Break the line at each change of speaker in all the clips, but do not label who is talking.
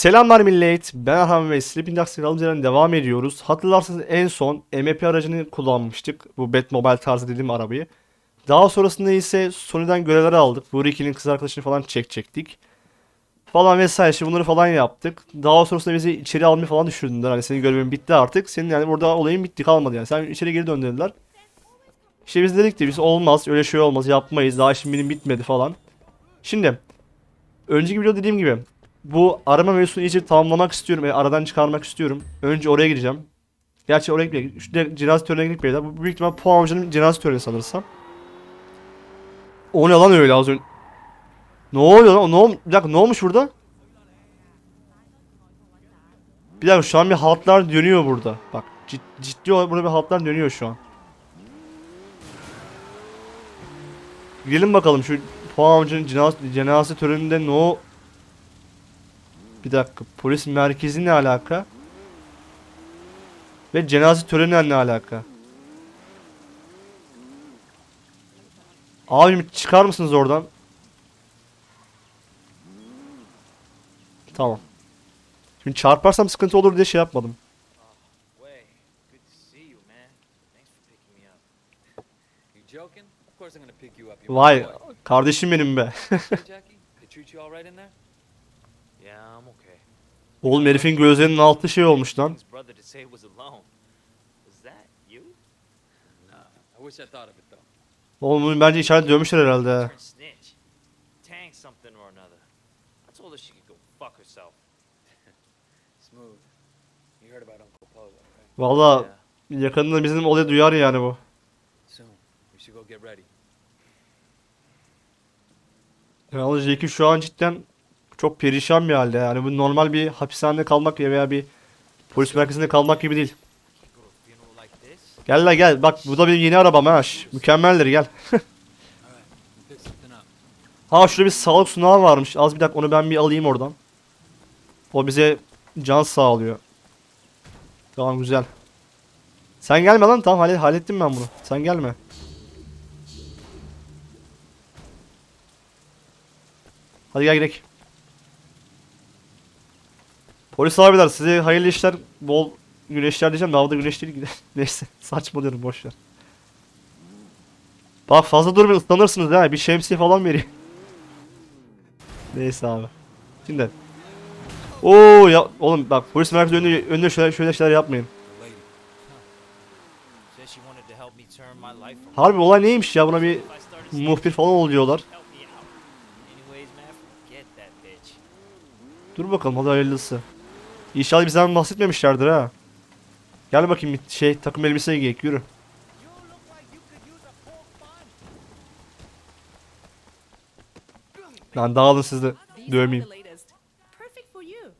Selamlar millet. Ben Erhan ve Sleeping yerden devam ediyoruz. Hatırlarsanız en son MP aracını kullanmıştık. Bu Batmobile tarzı dediğim arabayı. Daha sonrasında ise Sony'den görevler aldık. Bu Ricky'nin kız arkadaşını falan çekecektik. Falan vesaire işte bunları falan yaptık. Daha sonrasında bizi içeri almayı falan düşürdüler. Hani senin görevin bitti artık. Senin yani burada olayın bitti kalmadı yani. Sen içeri geri dön dediler. İşte biz dedik de biz olmaz öyle şey olmaz yapmayız. Daha şimdi benim bitmedi falan. Şimdi önceki videoda dediğim gibi bu arama mevzusunu iyice tamamlamak istiyorum. Yani aradan çıkarmak istiyorum. Önce oraya gideceğim. Gerçi oraya gitmeyecek. Şu cenaze törenine beyler. Bu büyük ihtimal Puan Hoca'nın cenaze töreni sanırsam. O ne lan öyle az önce? Ne oluyor lan? Ne, ol- bir dakika ne olmuş burada? Bir dakika şu an bir haltlar dönüyor burada. Bak cid- ciddi olarak burada bir haltlar dönüyor şu an. Gidelim bakalım şu Puan Hoca'nın cenaze, cenaze töreninde ne o... Bir dakika. Polis merkezi ne alaka? Ve cenaze töreni ne alaka? Abim çıkar mısınız oradan? Tamam. Şimdi çarparsam sıkıntı olur diye şey yapmadım. Vay kardeşim benim be.
Hey, Jackie, they treat you all right in there? Yeah, I'm okay.
Oğlum herifin gözlerinin altı şey olmuş lan. Oğlum bunu bence işaret dövmüşler herhalde. Valla
Yeah.
yakında bizim olayı duyar yani bu. Yalnız Jackie şu an cidden çok perişan bir halde yani bu normal bir hapishanede kalmak veya bir polis merkezinde kalmak gibi değil. Gel la gel bak bu da benim yeni arabam ha. Mükemmeldir gel. Ha şurada bir sağlık sunağı varmış. Az bir dakika onu ben bir alayım oradan. O bize can sağlıyor. Tamam güzel. Sen gelme lan tamam hallet, hallettim ben bunu. Sen gelme. Hadi gel gidelim. Polis abiler size hayırlı işler, bol güneşler diyeceğim havada güneş değil. Neyse saçmalıyorum boş ver. Bak fazla durmayın ıslanırsınız ha bir şemsiye falan vereyim. Neyse abi. Şimdi. Oo ya oğlum bak polis merkezi önünde, önünde şöyle, şöyle şeyler yapmayın. Harbi olay neymiş ya buna bir muhbir falan oluyorlar. Dur bakalım hadi hayırlısı. İnşallah bizden bahsetmemişlerdir ha. Gel bakayım şey takım elbise giy yürü. Lan dağılın siz de
you.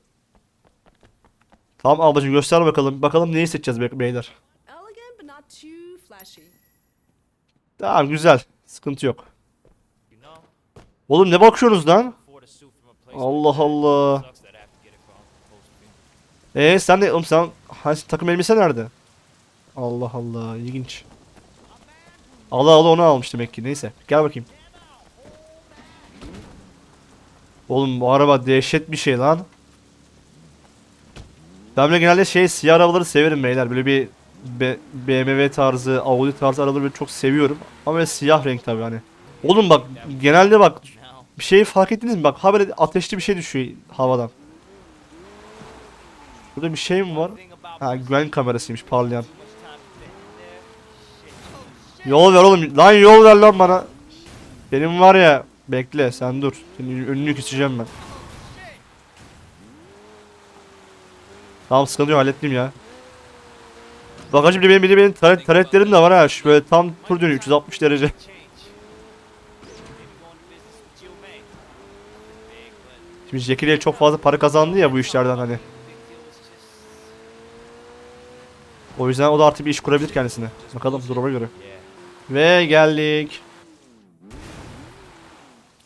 Tamam ablacığım göster bakalım. Bakalım neyi seçeceğiz be- beyler. Tamam güzel. Sıkıntı yok. Oğlum ne bakıyorsunuz lan? Allah. Allah.
Sucks that I have to get it from Uncle Post
Ee sen de oğlum sen hani takım elbise nerede? Allah Allah ilginç. Allah Allah onu almış demek ki neyse gel bakayım. Oğlum bu araba dehşet bir şey lan. Ben böyle genelde şey siyah arabaları severim beyler. Böyle bir B- BMW tarzı, Audi tarzı arabaları çok seviyorum. Ama böyle siyah renk tabii hani. Oğlum bak genelde bak bir şey fark ettiniz mi? Bak habire ateşli bir şey düşüyor havadan. Burada bir şey mi var? Ha güven kamerasıymış parlayan. Yol ver oğlum. Lan yol ver lan bana. Benim var ya. Bekle sen dur. Senin önünü keseceğim ben. Tamam sıkıntı yok hallettim ya. Bagajım benim, de benim taret, taretlerim de var ha. Şu böyle tam tur dönüyor 360 derece. Şimdi Jackie çok fazla para kazandı ya bu işlerden hani.
big deal was just.
O yüzden o da artık bir iş kurabilir kendisine. Bakalım duruma göre. Ve geldik.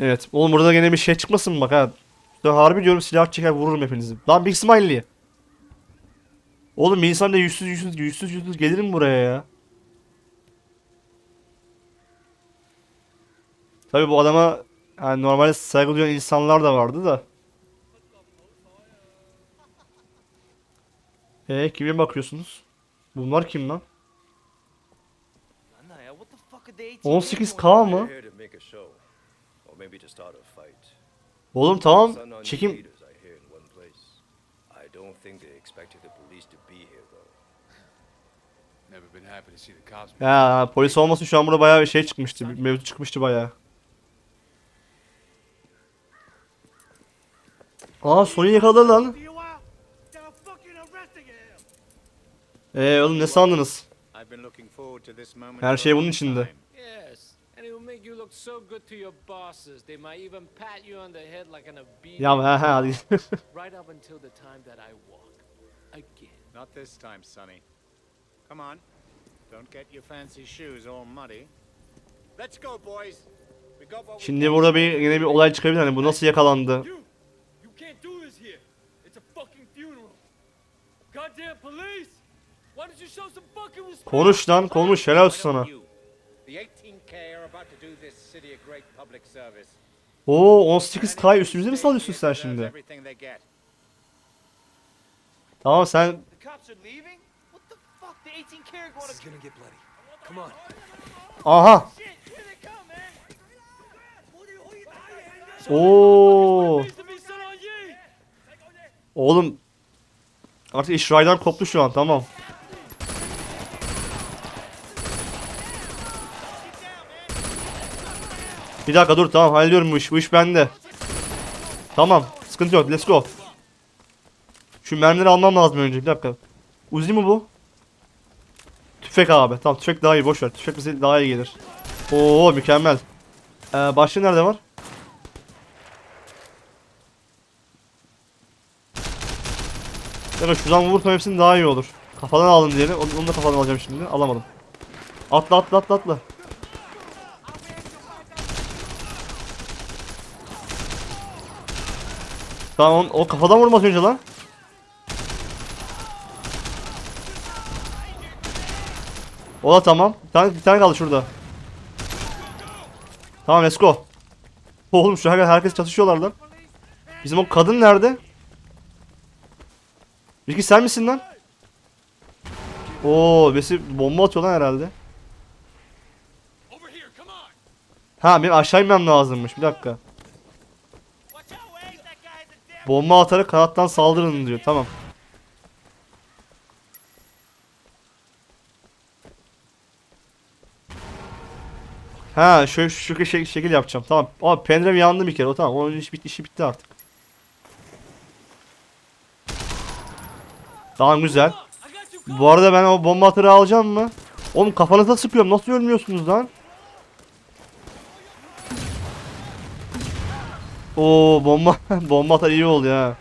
Evet. Oğlum burada gene bir şey çıkmasın bak ha. Ya harbi diyorum silah çeker vururum hepinizi. Lan Big Smiley. Oğlum bir insan da yüzsüz yüzsüz yüzsüz yüzsüz gelir mi buraya ya? Tabi bu adama yani normalde saygı duyan insanlar da vardı da. E kime bakıyorsunuz? Bunlar kim lan?
Anaya, what the fuck are they
18k mı? Oğlum tamam. Çekim. Ya polis olmasın şu an burada bayağı bir şey çıkmıştı. Bir mevzu çıkmıştı bayağı. Aa Sony yakaladı lan. Eee oğlum ne sandınız? Her şey bunun içinde. Ya he he hadi.
right up until the time that I walk again.
Not this time, Sonny. Come on. Don't get your fancy shoes all muddy. Let's go, boys. We got what we
Şimdi burada bir yine bir olay çıkabilir hani bu nasıl yakalandı? Konuş lan konuş helal sana.
You. The 18K are about to do this city a great public service.
Oo 18K üstümüze mi salıyorsun sen şimdi? Tamam sen
The cops are leaving? What the fuck? The 18 karat
This is gonna get bloody. Come on.
aha! Oo oğlum artık iş raydan koptu şu an tamam. Bir dakika dur tamam hallediyorum bu iş. Bu iş bende. Tamam sıkıntı yok let's go. Şu mermileri almam lazım önce bir dakika. Uzi mi bu? Tüfek abi. Tamam tüfek daha iyi boş ver. Tüfek bize daha iyi gelir. Oo mükemmel. Ee, başka nerede var? Evet şuradan vurursam hepsini daha iyi olur. Kafadan aldım diğerini. Onu da kafadan alacağım şimdi. Alamadım. Atla atla atla atla. Tamam o, kafadan vurmaz önce lan. O da tamam. Bir tane, bir tane kaldı şurada. Tamam let's go. Oğlum şu an herkes çatışıyorlar lan. Bizim o kadın nerede? Ricky sen misin lan? Oo, birisi bomba atıyor lan herhalde. Ha benim aşağı inmem lazımmış. Bir dakika.
Watch out, Wade! That guy's a damn...
Bomba atarak kanattan saldırın diyor. Tamam. Ha şöyle şu, şu şey- şekil yapacağım. Tamam. Ama pendrive yandı bir kere. O tamam. Onun iş bitti, işi bitti artık. Tamam güzel. Bu arada ben o bomba atarı alacağım mı? Oğlum kafanıza sıkıyorum. Nasıl ölmüyorsunuz lan? Oo bomba bomba atar iyi oldu ya.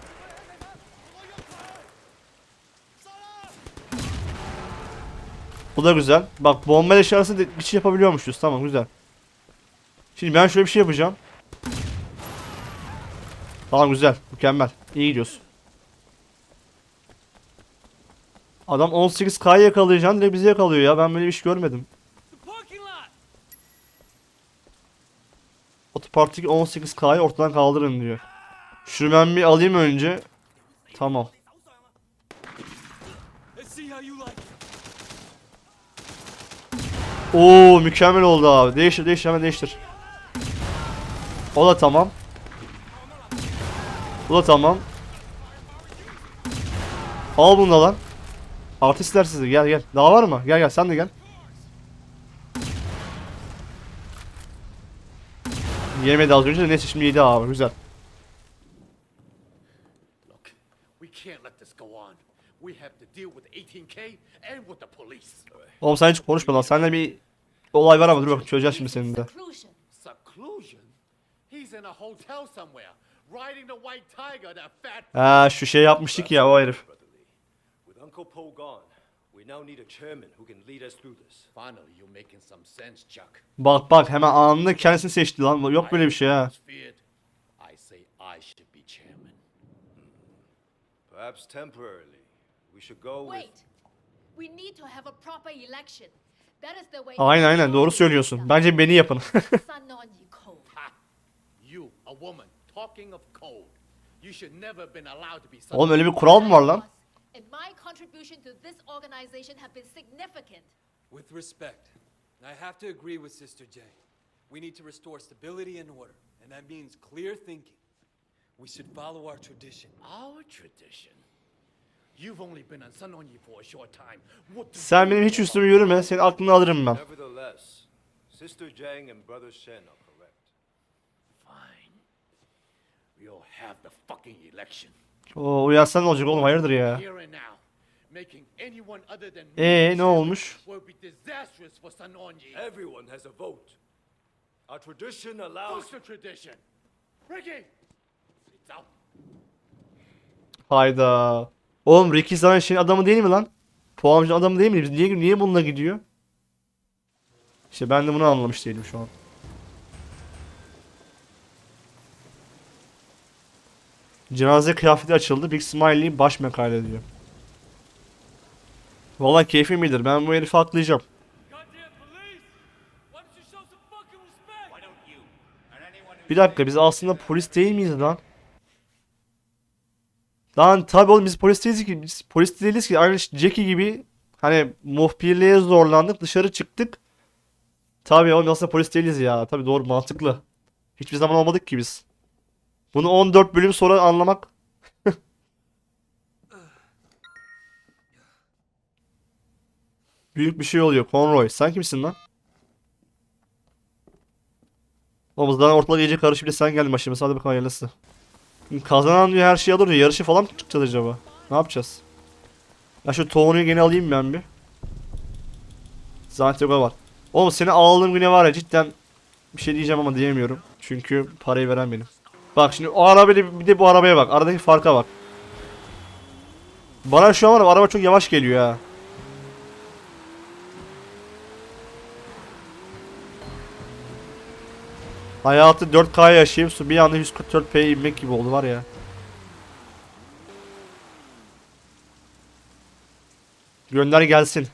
Bu da güzel. Bak bomba eşyası de bir şey yapabiliyormuşuz. Tamam güzel. Şimdi ben şöyle bir şey yapacağım. Tamam güzel. Mükemmel. İyi gidiyoruz. Adam 18K yakalayacaksın direkt bizi yakalıyor ya. Ben böyle bir iş görmedim.
The parking lot!
Otoparktaki 18K'yı ortadan kaldırın diyor. Şunu ben bir alayım önce. Tamam. Oo mükemmel oldu abi. Değiştir değiştir hemen değiştir. O da tamam. Bu da tamam. Al bunu da lan. Artistler sizi gel gel. Daha var mı? Gel gel sen de gel. Yemedi az önce de neyse şimdi yedi abi güzel.
Look, we can't let this go on. We have to deal with 18K and with the police.
Oğlum sen hiç konuşma lan. Seninle bir olay var ama dur bakayım çözeceğiz şimdi senin de.
Seclusion.
Seclusion? He's in a hotel somewhere, riding the white tiger, that fat.
Ha şu şey yapmıştık ya o herif.
With Uncle Poe gone, we now need a chairman who can lead us through this.
Finally, you're making some sense, Chuck.
Bak bak hemen anında kendisini seçti lan. Yok böyle bir şey ha.
I say I should be chairman.
Perhaps temporarily, we should go with...
Wait. We need to have a proper election. That is the way.
Aynen aynen doğru söylüyorsun. Bence beni yapın.
You
a woman, talking of code. You should never been allowed to be
Oğlum öyle bir kural mı var lan?
And my contribution contribution to this organization have been significant.
With respect, I have to agree with Sister J. We need to restore stability and order, and that means clear thinking. We should follow our tradition.
Our tradition. You've only been on Sanonji for a short time. What do
Sen benim hiç üstüme yürüme. Senin aklını alırım ben.
Nevertheless, Sister Zhang and Brother Shen are correct.
Fine. We'll have the fucking election.
Oo uyarsan ne olacak oğlum hayırdır ya. Ee ne olmuş?
Everyone has a vote. Our tradition allows.
The tradition? Ricky!
Hayda. Oğlum Ricky zaten şeyin adamı değil mi lan? Puancı adamı değil mi? Niye, niye bununla gidiyor? İşte ben de bunu anlamış değilim şu an. Cenaze kıyafeti açıldı. Big Smiley baş makale diyor. Valla keyfim bilir. Ben bu herifi aklayacağım.
Goddamn police! Why don't you show some fucking respect?
Why don't you and anyone who
Bir dakika biz aslında polis değil miyiz lan? Lan tabi oğlum biz polis değiliz ki. Biz polis değiliz ki. Aynı Jackie gibi hani muhbirliğe zorlandık dışarı çıktık. Tabi oğlum aslında polis değiliz ya. Tabi doğru mantıklı. Hiçbir zaman olmadık ki biz. Bunu 14 bölüm sonra anlamak. Büyük bir şey oluyor. Conroy. Sen kimsin lan? Omuzdan ortalık iyice karışıp sen geldin başımıza. Hadi bakalım hayırlısı. Kazanan diyor her şeyi alır diyor. Yarışı falan mı çıkacağız acaba? Ne yapacağız? Ya şu Tony'yi gene alayım ben bir. Zantego var. Oğlum seni aldığım güne var ya cidden bir şey diyeceğim ama diyemiyorum. Çünkü parayı veren benim. Bak şimdi o arabayla bir de bu arabaya bak. Aradaki farka bak. Bana şu an var araba çok yavaş geliyor ha. Hayatı 4K yaşayayım su bir anda 144p'ye inmek gibi oldu var ya. Gönder gelsin.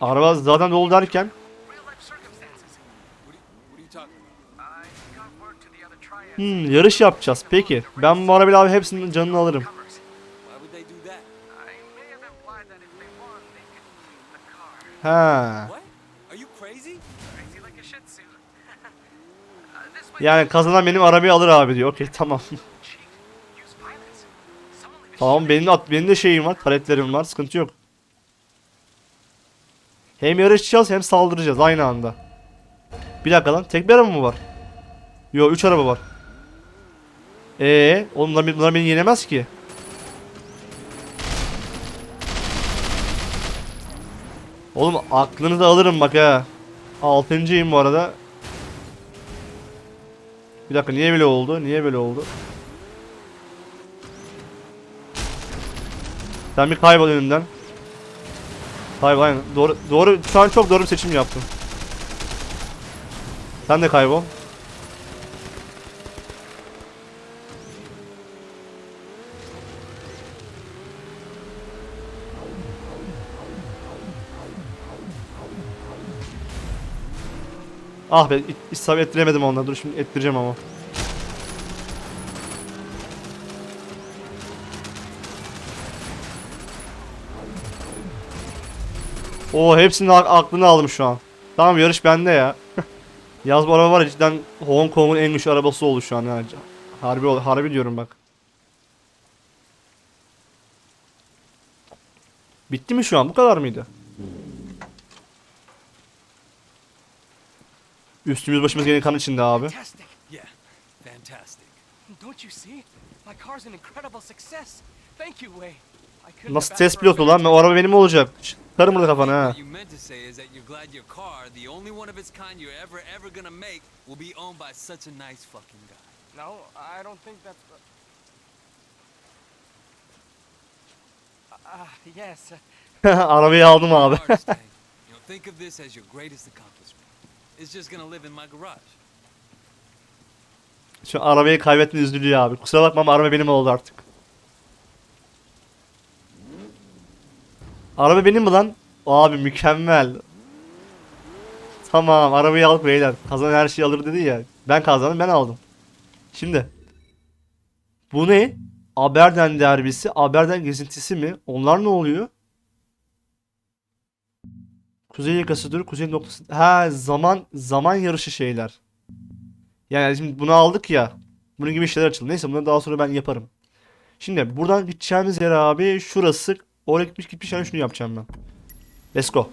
Araba zaten dolu derken
real life circumstances.
What are you, what are you talking about?
I got word to the other triad
hmm, yarış yapacağız. Peki ben bu arabayla abi hepsinin canını alırım.
covers.
Why would they do that?
I may have implied that if they won, they could keep the car.
He.
What? Are you crazy?
Crazy like a shih tzu. this way,
Yani kazanan benim arabayı alır abi diyor. Okey tamam. tamam benim de, benim de şeyim var. Paletlerim var. Sıkıntı yok. Hem yarışacağız hem saldıracağız aynı anda. Bir dakika lan. Tek bir araba mı var? Yo 3 araba var. Ee, oğlum bunlar, beni yenemez ki. Oğlum aklınızı alırım bak ha. Altıncıyım bu arada. Bir dakika niye böyle oldu? Niye böyle oldu? Sen bir kaybol önümden. Kaybol aynen. Doğru, doğru, şu an çok doğru bir seçim yaptın. Sen de kaybol. Ah be, isabet ettiremedim onunla. Dur şimdi ettireceğim ama. Oo hepsinin ak- aklını aldım şu an. Tamam yarış bende ya. Yaz bu araba var ya cidden Hong Kong'un en güçlü arabası oldu şu an yani. Harbi, harbi diyorum bak. Bitti mi şu an? Bu kadar mıydı? Üstümüz başımız gene kan içinde abi.
Fantastic.
Yeah. Fantastic.
Don't you see? My car's an incredible success. Thank you, couldn't
Nasıl test pilotu lan? O araba benim olacak. Çıkarım burada kafana ha.
No, I don't think that's. Ah.
Arabayı aldım abi.
Car, Mustang. you know, think of this as your greatest accomplishment.
Şu arabayı kaybetme üzülüyor abi. Kusura bakma ama araba benim oldu artık. Araba benim mi lan? Abi mükemmel. Tamam arabayı aldık beyler. Kazanan her şeyi alır dedi ya. Ben kazandım ben aldım. Şimdi. Bu ne? Aberden derbisi, Aberden gezintisi mi? Onlar ne oluyor? Kuzey yakasıdır, kuzey noktası. Ha zaman zaman yarışı şeyler. Yani şimdi bunu aldık ya. Bunun gibi şeyler açıldı. Neyse bunları daha sonra ben yaparım. Şimdi buradan gideceğimiz yer abi şurası. Oraya gitmiş gitmiş yani şunu yapacağım ben. Let's go.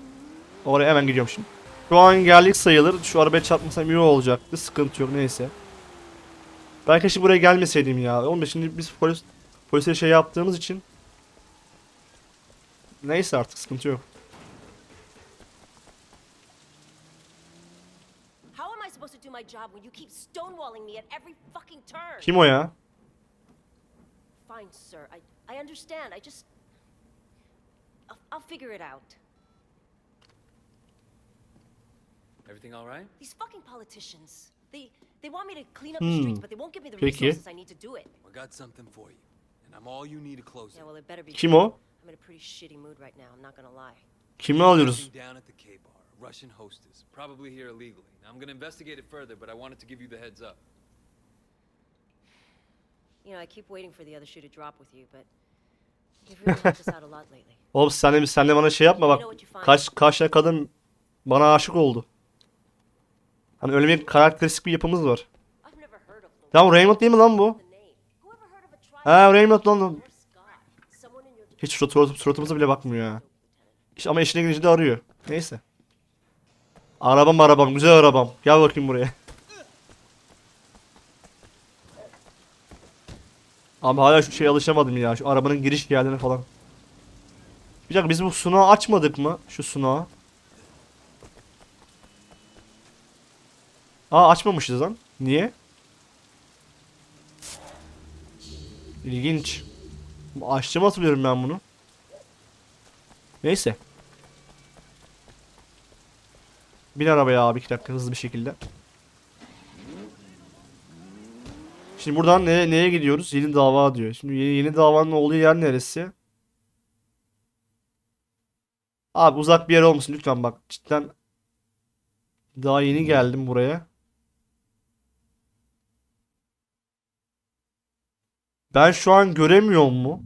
Oraya hemen gidiyorum şimdi. Şu an geldik sayılır. Şu arabaya çarpmasam iyi olacaktı. Sıkıntı yok neyse. Ben keşke buraya gelmeseydim ya. Oğlum şimdi biz polis polise şey yaptığımız için Neyse artık sıkıntı yok.
My job when you keep stonewalling me at every fucking turn?
Kim o ya?
Fine, sir. I I understand. I just I'll, I'll figure it out.
Everything all right?
These fucking politicians. They they want me to clean up
Hmm.
the streets, but they won't give me the
Peki.
resources I need to do it.
I got something for you, and I'm all you need to close it.
Yeah, well, it better be.
Kim
good.
o?
I'm in a pretty shitty mood right now. I'm not gonna lie.
Kimi alıyoruz?
Sitting down at the K bar, a Russian hostess, probably here illegally. Now I'm gonna investigate it further, but I wanted to give you the heads up.
You know, I keep waiting for the other shoe to drop with you, but you've really helped us out a lot lately.
Oğlum sen de, sen de bana şey yapma bak. Kaç kaç kadın bana aşık oldu. Hani öyle bir karakteristik bir yapımız var. Tamam Raymond değil mi lan bu? Ha Raymond lan.
your
Hiç surat, surat- suratımıza bile bakmıyor ya. İşte ama eşine gidince de arıyor. Neyse. Arabam arabam güzel arabam. Gel bakayım buraya. Abi hala şu şeye alışamadım ya. Şu arabanın giriş yerlerine falan. Bir dakika biz bu sunağı açmadık mı? Şu sunağı. Aa açmamışız lan. Niye? İlginç. Açtım hatırlıyorum ben bunu. Neyse. Bin arabaya abi iki dakika hızlı bir şekilde. Şimdi buradan neye, neye gidiyoruz? Yeni dava diyor. Şimdi yeni, yeni davanın olduğu yer neresi? Abi uzak bir yer olmasın lütfen bak. Cidden daha yeni geldim buraya. Ben şu an göremiyor mu?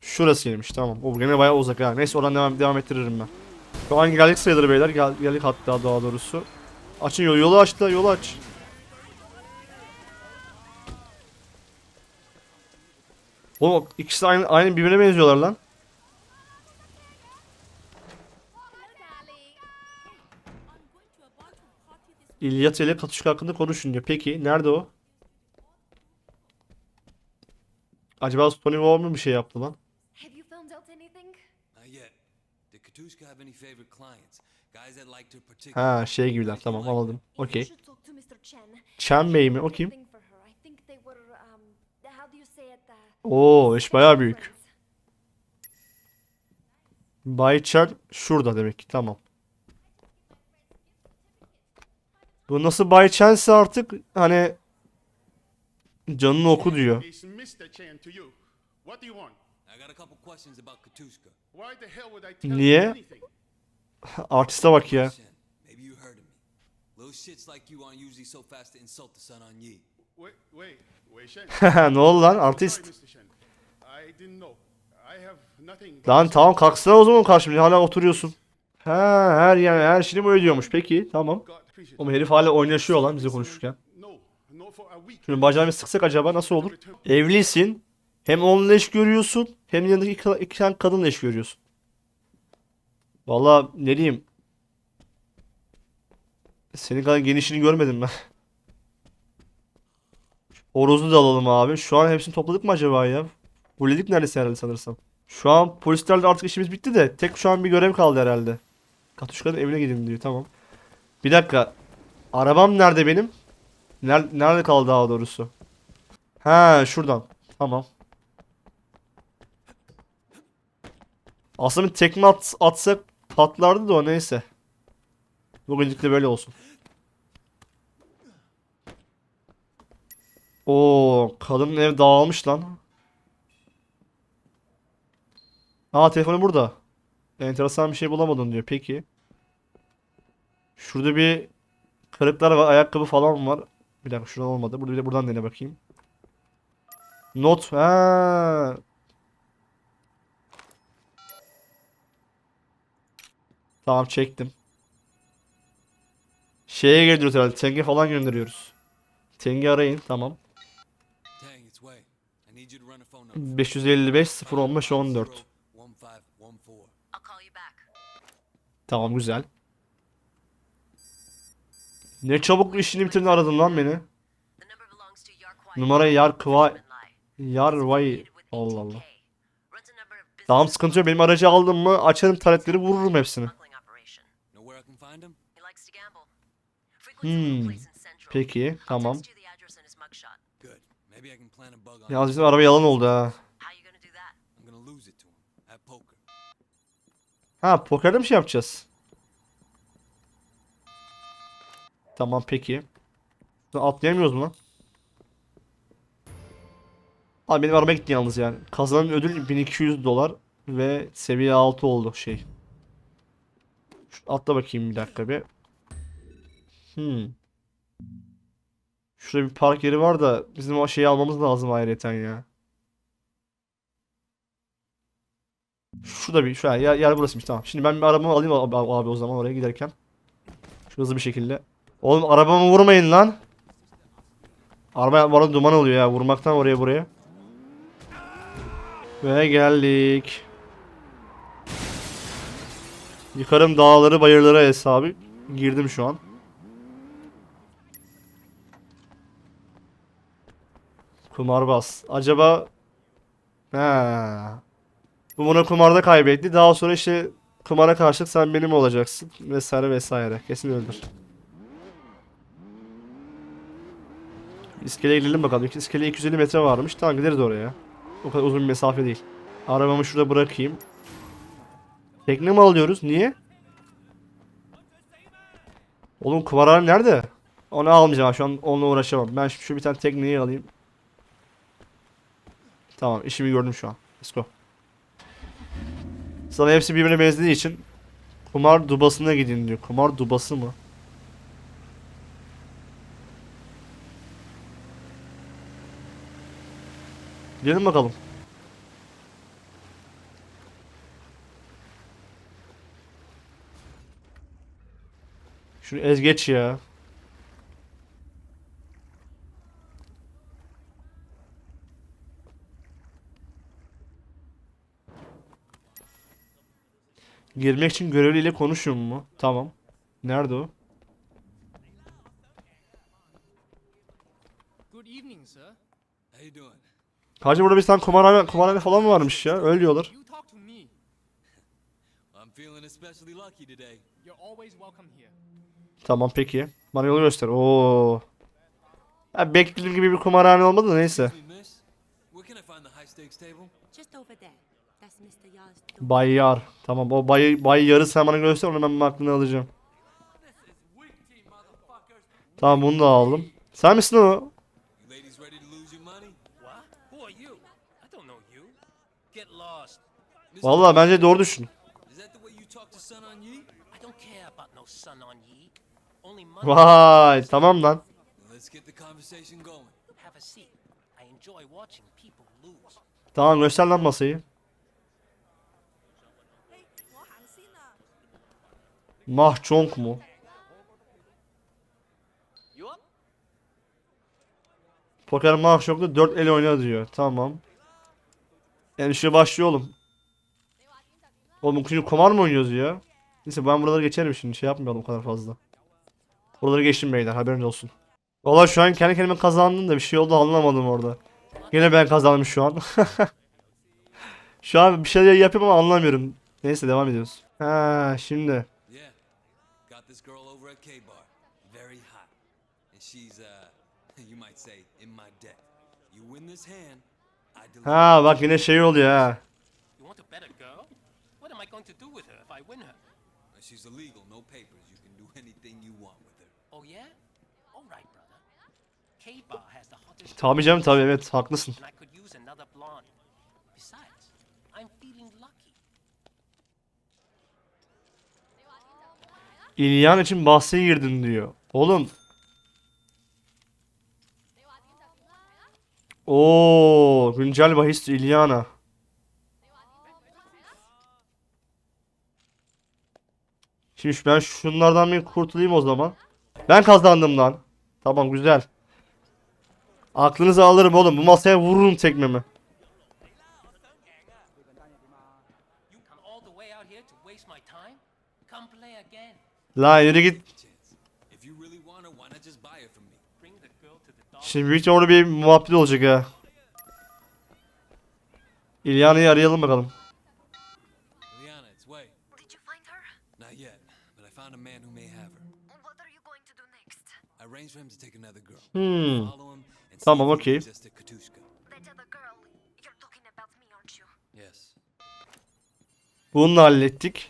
Şurasıymış tamam. O gene bayağı uzak ha. Neyse oradan devam, devam ettiririm ben. Şu an geldik sayılır beyler. Gel, geldik hatta daha doğrusu. Açın yolu. Yolu aç yolu aç. Oğlum ikisi aynı, aynı birbirine benziyorlar lan. İlyat ile Katuşka hakkında konuşun diyor. Peki nerede o? Acaba Tony War mı bir şey yaptı lan?
Have you found out anything?
Not yet. Did Katushka have any favorite clients? Guys that liked her particular.
Ha şey gibiler tamam anladım. Okey.
Chen.
Bey mi? O kim?
um? Uh,
Oo iş bayağı büyük. Bay Chen şurada demek ki tamam. Bu nasıl Bay Chen'se artık hani canını oku diyor.
It's Mr. Chen to you. What do you want?
I got a couple questions about Katushka.
Why the hell would I tell
Niye?
you anything?
Artiste bak ya.
Shen, maybe you heard of me. Little shits like you aren't usually so fast to insult the sun on Yi.
Wait, wait, wait, Shen.
ne oldu lan artist? Lan tamam kalksana o zaman karşımda hala oturuyorsun. Ha her yani her şeyini mi ödüyormuş peki tamam. Oğlum herif hala oynaşıyor lan bize konuşurken. Şimdi bacağımı sıksak acaba nasıl olur? Evlisin. Hem onunla eş görüyorsun. Hem yanındaki iki, iki tane kadınla eş görüyorsun. Vallahi ne diyeyim. Senin kadar genişini görmedim ben. Horozunu da alalım abi. Şu an hepsini topladık mı acaba ya? Fulledik neredeyse herhalde sanırsam. Şu an polislerle artık işimiz bitti de tek şu an bir görev kaldı herhalde. Katuşka'nın evine gidin diyor tamam. Bir dakika. Arabam nerede benim? Nerede, nerede kaldı daha doğrusu? Ha şuradan. Tamam. Aslında bir tekme at, atsak patlardı da o neyse. Bugünlük de böyle olsun. Oo, kadının ev dağılmış lan. Aa telefonu burada. Enteresan bir şey bulamadın diyor. Peki. Şurada bir kırıklar var, ayakkabı falan var. Bir dakika şuradan olmadı. Burada bir de buradan dene bakayım. Not. Ha. Tamam çektim. Şeye gidiyoruz herhalde. Tenge falan gönderiyoruz. Tenge arayın. Tamam.
Tang, it's Wei. I need you to run a phone number.
555 015 14.
1514.
I'll call you back.
Tamam güzel. Ne çabuk işini bitirdin aradın lan beni. Numara Yar Kva. Yar Vay. Allah
18K.
Allah. Tamam sıkıntı yok. Benim aracı aldım mı açarım taretleri vururum hepsini.
A
bug on
Yalnız bizim araba yalan oldu ha. Ha pokerde mi şey yapacağız? Tamam peki. Atlayamıyoruz mu? Abi benim araba gitti yalnız yani. Kazanan ödül 1200 dolar ve seviye 6 oldu şey. Şu atla bakayım bir dakika bir. Hmm. Şurada bir park yeri var da bizim o şeyi almamız lazım ayrıyeten ya. Şurada bir şu an yer, yer burasıymış tamam. Şimdi ben bir arabamı alayım abi, abi o zaman oraya giderken. Şu hızlı bir şekilde. Oğlum arabamı vurmayın lan. Araba bana duman oluyor ya vurmaktan oraya buraya. Ve geldik. Yıkarım dağları bayırları hesabı. Girdim şu an. Kumarbaz. Acaba... Ha. Bu bunu kumarda kaybetti. Daha sonra işte kumara karşılık sen benim olacaksın. Vesaire vesaire. Kesin öldür. İskeleye gidelim bakalım. İskele 250 metre varmış. Tamam gideriz oraya. O kadar uzun bir mesafe değil. Arabamı şurada bırakayım. Tekne mi alıyoruz? Niye? Oğlum kumarhane nerede? Onu almayacağım. Şu an onunla uğraşamam. Ben şu, bir tane tekneyi alayım. Tamam işimi gördüm şu an. Let's go. Sana hepsi birbirine benzediği için kumar dubasına gidin diyor. Kumar dubası mı? Gidelim bakalım. Şunu ez geç ya. Girmek için görevliyle konuşuyor mu? Tamam. Nerede o?
Good evening, sir.
How you doing?
Hacı burada bir tane kumarhane, kumarhane falan mı varmış ya? Öyle diyorlar. Tamam peki. Bana yolu göster. Oo. Ya beklediğim gibi bir kumarhane olmadı da neyse.
Excuse me, miss. Where can I find the high stakes table?
Just over there. That's Mr. Yar's door.
Bay Yar. Tamam o bay, bay Yar'ı sen bana göster onu ben aklını alacağım. Tamam bunu da aldım. Sen misin o? Vallahi bence doğru düşün.
Is that the way you talk to Sun On Yi?
I don't care about no son on ye. Only money.
Vay tamam lan.
Let's get the conversation going.
Have a seat. I enjoy watching people lose.
Tamam göster lan masayı. Mahçonk mu? Poker Mahçonk'ta 4 el oyna diyor. Tamam. Yani işe başlıyor oğlum. Oğlum şimdi kumar mı oynuyoruz ya? Neyse ben buraları geçerim şimdi şey yapmayalım o kadar fazla. Buraları geçtim beyler haberiniz olsun. Valla şu an kendi kendime kazandım da bir şey oldu anlamadım orada. Yine ben kazandım şu an. şu an bir şeyler yapıyorum ama anlamıyorum. Neyse devam ediyoruz. Ha şimdi.
This girl over at K-Bar. Very hot. And she's, uh, you might say, in my debt. You win this hand, I deliver.
Ha bak yine şey oluyor ha.
You want a girl? What am I going to do with her if I win her?
She's illegal, no papers. You can do anything you want with her.
Oh yeah? All right, brother. K-Bar has the hottest
Tabii canım tabii evet haklısın.
and I could use another blonde.
İlyan için bahse girdin diyor. Oğlum. Oo, güncel bahis İlyana. Şimdi ben şunlardan bir kurtulayım o zaman. Ben kazandım lan. Tamam güzel. Aklınızı alırım oğlum. Bu masaya vururum tekmemi.
Come play again.
Lan yürü git. Şimdi büyük ihtimalle bir muhabbet olacak ha. İlyana'yı arayalım bakalım. Hmm. Tamam, okey.
leads us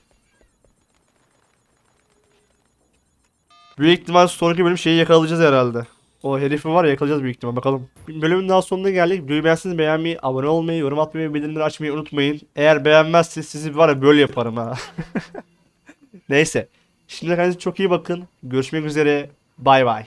Büyük ihtimal sonraki bölüm şeyi yakalayacağız herhalde. O herifi var ya yakalayacağız büyük ihtimal bakalım. Bölümün daha sonuna geldik. Videoyu beğenseniz beğenmeyi, abone olmayı, yorum atmayı bildirimleri açmayı unutmayın. Eğer beğenmezseniz sizi var ya böyle yaparım ha. Neyse. Şimdi kendinize çok iyi bakın. Görüşmek üzere. Bay bay.